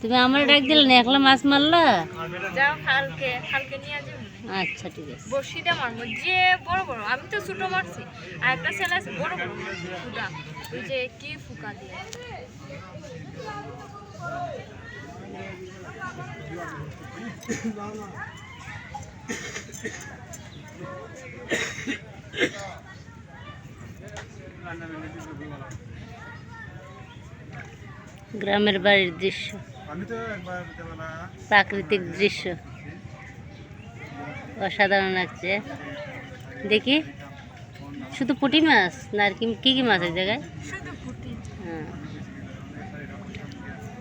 তুমি আমার ডাক দিলে না একলা মাছ মারলা? যাও খালকে খালকে নিয়ে যাব আচ্ছা ঠিক আছে। বর্ষিতে মারবো যে বড় বড় আমি তো ছোট মারছি আর একটা ছেলে আছে বড় বড় ফুটা। ওই যে কি ফুকা দিয়ে। গ্রামের বাড়ির দৃশ্য। প্রাকৃতিক দৃশ্য। অসাধারণ লাগছে। দেখি। শুধু পুঁটি মাছ না আর কি কি কি মাছ এক জায়গায়? হ্যাঁ।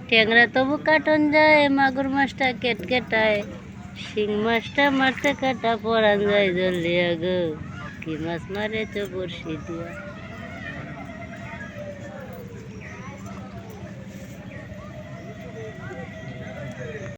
ট্যাংরা তবু কাটন যায় মাগুর মাছটা কেট কেটায় শিং মাছটা মারতে কাটা পরান যায় জলিয়া গো কি মাছ মারে তো বড়শি দিয়া।